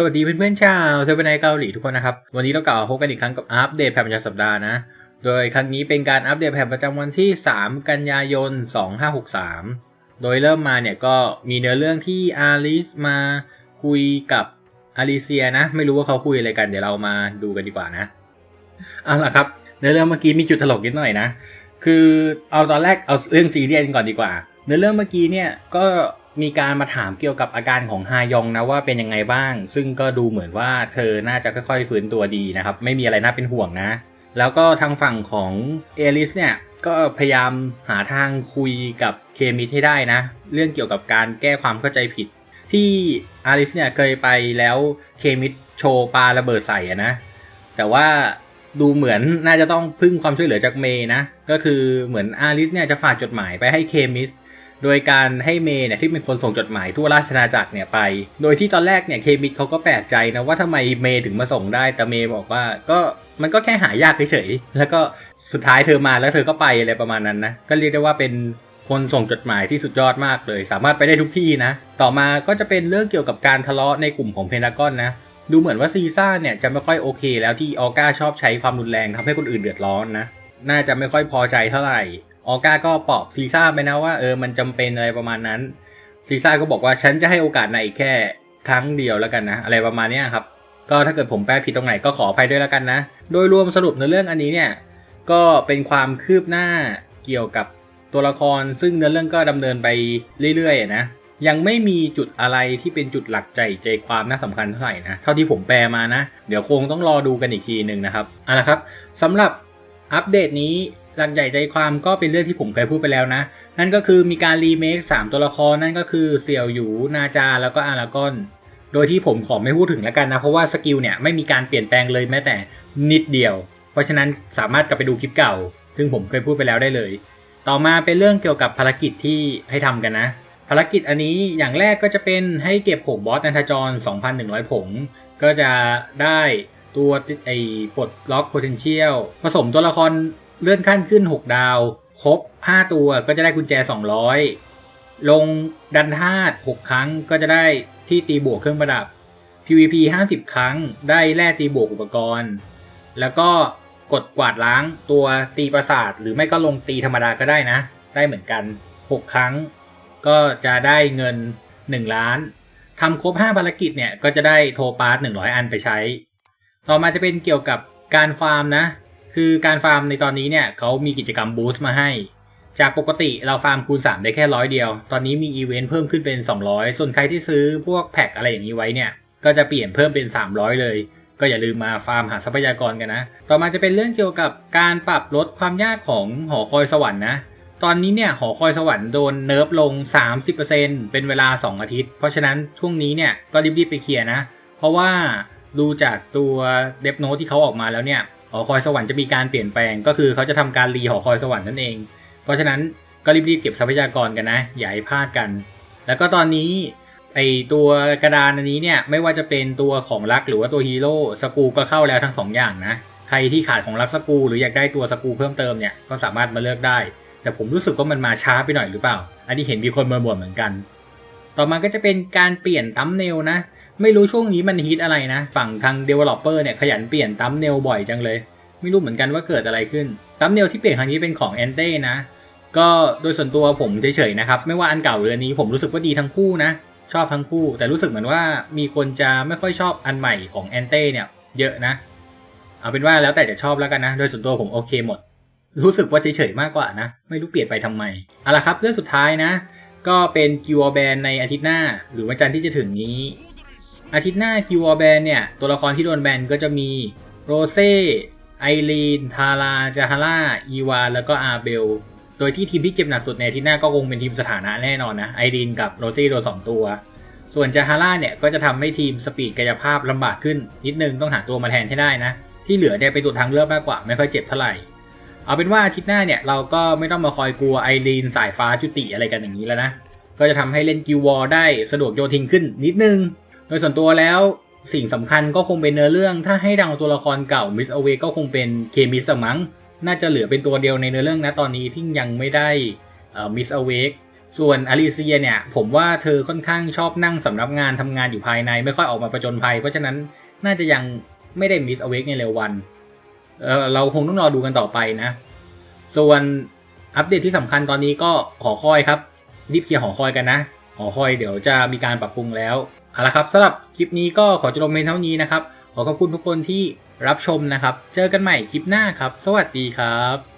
สวัสดีเพื่อนๆชาวเทเวนไนเกาหลีทุกคนนะครับ วันนี้เรากลับมาพบกันอีกครั้งกับอัปเดตแพทประจำสัปดาห์นะ โดยครั้งนี้เป็นการอัปเดตแพทประจำวันที่ 3 กันยายน 2563 โดยเริ่มมาเนี่ยก็มีเนื้อเรื่องที่อาริสมาคุยกับอาริเซียนะ ไม่รู้ว่าเขาคุยอะไรกันเดี๋ยวเรามาดูกันดีกว่านะเอาล่ะครับเนื้อเรื่องเมื่อกี้มีจุดตลกนิดหน่อยนะ คือเอาตอนแรกเอาเรื่องซีเรียสกันก่อนดีกว่า เนื้อเรื่องเมื่อกี้เนี่ยก็ มีการมาถามเกี่ยวกับอาการของฮายองนะว่าเป็นยังไงบ้าง ซึ่งก็ดูเหมือนว่าเธอน่าจะค่อยๆฟื้นตัวดีนะครับ ไม่มีอะไรน่าเป็นห่วงนะ แล้วก็ทางฝั่งของเอลิสเนี่ยก็พยายามหาทางคุยกับเคมิทให้ได้นะ เรื่องเกี่ยวกับการแก้ความเข้าใจผิด ที่อาริสเนี่ยเคยไปแล้วเคมิทโชว์ปาระเบิดใส่อะนะ แต่ว่าดูเหมือนน่าจะต้องพึ่งความช่วยเหลือจากเมย์นะ ก็คือเหมือนอาริสเนี่ยจะฝากจดหมายไปให้เคมิส โดยการให้เมย์เนี่ยที่เป็นคนส่งจดหมายทั่วราชอาจักรเนี่ยไป โดยที่ตอนแรกเนี่ยเคมิสเขาก็แปลกใจนะว่าทำไมเมย์ถึงมาส่งได้ แต่เมย์บอกว่าก็มันก็แค่หายากเฉยๆ แล้วก็สุดท้ายเธอมาแล้วเธอก็ไปอะไรประมาณนั้นนะ ก็เรียกได้ว่าเป็นคนส่งจดหมายที่สุดยอดมากเลย สามารถไปได้ทุกที่นะ ต่อมาก็จะเป็นเรื่องเกี่ยวกับการทะเลาะในกลุ่มของเพนทากอนนะดูเหมือนว่าซีซ่าเนี่ยจะไม่ค่อยโอเค แล้วที่ออก้าชอบใช้ความรุนแรงทำให้คนอื่นเดือดร้อนนะ น่าจะไม่ค่อยพอใจเท่าไหร่ ออก้าก็ปอบซีซ่าไปนะว่าเออมันจำเป็นอะไรประมาณนั้นซีซ่าก็บอกว่าฉันจะให้โอกาสนายอีกแค่ครั้งเดียวแล้วกันนะ อะไรประมาณนี้ครับ ก็ถ้าเกิดผมแปลผิดตรงไหนก็ขออภัยด้วยแล้วกันนะ โดยรวมสรุปในเรื่องอันนี้เนี่ยก็เป็นความคืบหน้าเกี่ยวกับตัวละครซึ่งเนื้อเรื่องก็ดำเนินไปเรื่อยๆนะยังไม่มีจุดอะไรที่เป็นจุดหลักใจใจความน่าสำคัญเท่าไหร่นะ เท่าที่ผมแปลมานะ เดี๋ยวคงต้องรอดูกันอีกทีหนึ่งนะครับเอาละครับสำหรับอัปเดตนี้ หลักใหญ่ใจความก็เป็นเรื่องที่ผมเคยพูดไปแล้วนะ นั่นก็คือมีการรีเมค3ตัวละครนั่นก็คือเสี่ยวหยูนาจาแล้วก็อารากอน โดยที่ผมขอไม่พูดถึงแล้วกันนะ เพราะว่าสกิลเนี่ยไม่มีการเปลี่ยนแปลงเลยแม้แต่นิดเดียว เพราะฉะนั้นสามารถกลับไปดูคลิปเก่า ซึ่งผมเคยพูดไปแล้วได้เลย ต่อมาเป็นเรื่องเกี่ยวกับภารกิจที่ให้ทำกันนะ ภารกิจอันนี้อย่างแรกก็จะเป็นให้เก็บผงบอสนันทจร 2,100 ผง ก็จะได้ตัวไอ้ปลดล็อก potential ผสมตัวละคร เลื่อนขั้นขึ้น 6 ดาว ครบ 5 ตัวก็จะได้กุญแจ 200 ลงดันธาตุ6ครั้งก็จะได้ที่ตีบวกเครื่องประดับ PVP 50 ครั้งได้แร่ตีบวกอุปกรณ์ แล้วก็กดกวาดล้างตัวตีประสาท หรือไม่ก็ลงตีธรรมดาก็ได้นะ ได้เหมือนกัน 6 ครั้ง ก็จะได้เงิน 1 ล้านทำครบ 5 ภารกิจเนี่ยก็จะได้โทปาร์ต100 อันไปใช้ ต่อมาจะเป็นเกี่ยวกับการฟาร์มนะ คือการฟาร์มในตอนนี้เนี่ยเขามีกิจกรรมบูสต์มาให้ จากปกติเราฟาร์มคูณ 3 ได้แค่ร้อยเดียว ตอนนี้มีอีเวนต์เพิ่มขึ้นเป็น 200 ส่วนใครที่ซื้อพวกแพ็กอะไรอย่างนี้ไว้เนี่ย ก็จะเปลี่ยนเพิ่มเป็น 300 เลยก็อย่าลืมมาฟาร์มหาทรัพยากรกันนะ ต่อมาจะเป็นเรื่องเกี่ยวกับการปรับลดความยากของหอคอยสวรรค์นะ ตอนนี้เนี่ยหอคอยสวรรค์โดนเนิร์ฟลง 30%เป็นเวลา 2 อาทิตย์ เพราะฉะนั้นช่วงนี้เนี่ยก็รีบๆไปเคลียร์นะ เพราะว่าดูจากตัวเดฟโนที่เขาออกมาแล้วเนี่ย หอคอยสวรรค์จะมีการเปลี่ยนแปลง ก็คือเขาจะทำการรีหอคอยสวรรค์นั่นเอง เพราะฉะนั้นก็รีบๆเก็บทรัพยากรกันนะอย่าให้พลาดกัน แล้วก็ตอนนี้ไอตัวกระดานอันนี้เนี่ยไม่ว่าจะเป็นตัวของรักหรือว่าตัวฮีโร่สกูก็เข้าแล้วทั้งสองอย่างนะใครที่ขาดของรักสกูหรืออยากได้ตัวสกูเพิ่มเติมเนี่ยก็สามารถมาเลือกได้ แต่ผมรู้สึกว่ามันมาช้าไปหน่อยหรือเปล่า อันนี้เห็นมีคนมาบ่นเหมือนกัน ต่อมาก็จะเป็นการเปลี่ยนตัมเนลนะ ไม่รู้ช่วงนี้มันฮิตอะไรนะ ฝั่งทาง Developer เนี่ยขยันเปลี่ยนตัมเนลบ่อยจังเลย ไม่รู้เหมือนกันว่าเกิดอะไรขึ้นตัมเนลที่เปลี่ยนครั้งนี้เป็นของ a n t e นะ ก็โดยส่วนตัวผมเฉยๆนะครับ ไม่ว่าอันเก่าหรืออันนี้ผมรู้สึกว่าดีทั้งคู่นะ ชอบทั้งคู่ แต่รู้สึกเหมือนว่ามีคนจะไม่ค่อยชอบอันใหม่ของ a n t e เนี่ยเยอะนะ เอาเป็นว่าแล้วแต่จะชอบแล้วกันนะ โดยส่วนตัวผมโอเคหมด รู้สึกว่าเฉยๆมากกว่านะ ไม่รู้เปลี่ยนไปทำไมเอาละครับเรื่องสุดท้ายนะ ก็เป็นกิวอแบนในอาทิตย์หน้า หรือวันจันทร์ที่จะถึงนี้ อาทิตย์หน้ากิวอแบนเนี่ย ตัวละครที่โดนแบนก็จะมีโรเซ่ไอรีน ทาราจาฮาร่า อีวา แล้วก็อาเบล โดยที่ทีมที่เจ็บหนักสุดในอาทิตย์หน้าก็คงเป็นทีมสถานะแน่นอนนะ ไอรีนกับโรเซ่โดนสองตัว ส่วนจาฮาร่าเนี่ย ก็จะทำให้ทีมสปีดกายภาพลำบากขึ้น นิดนึงต้องหาตัวมาแทนให้ได้นะ ที่เหลือเนี่ยเป็นตัวทางเลือกมากกว่า ไม่ค่อยเจ็บเท่าไหร่ เอาเป็นว่าอาทิตย์หน้าเนี่ยเราก็ไม่ต้องมาคอยกลัวไอรีนสายฟ้าจุติอะไรกันอย่างนี้แล้วนะ ก็จะทำให้เล่นกิววอลได้สะดวกโยทิงขึ้นนิดนึง โดยส่วนตัวแล้วสิ่งสำคัญก็คงเป็นเนื้อเรื่อง ถ้าให้ดังตัวละครเก่ามิสเอเวก็คงเป็นเคมิสมั้ง น่าจะเหลือเป็นตัวเดียวในเนื้อเรื่องนะตอนนี้ที่ยังไม่ได้มิสเอเวกส่วนอลิเซียเนี่ยผมว่าเธอค่อนข้างชอบนั่งสำรับงานทำงานอยู่ภายในไม่ค่อยออกมาประจนภัย เพราะฉะนั้นน่าจะยังไม่ได้มิสอเวกในเร็ววันเเราคงต้องรอดูกันต่อไปนะ ส่วนอัปเดตที่สำคัญตอนนี้ก็หอคอยครับรีบเคลียร์หอคอยกันนะ หอคอยเดี๋ยวจะมีการปรับปรุงแล้ว เอาละครับสำหรับคลิปนี้ก็ขอจบลงเพียงเท่านี้นะครับ ขอขอบคุณทุกคนที่รับชมนะครับ เจอกันใหม่คลิปหน้าครับ สวัสดีครับ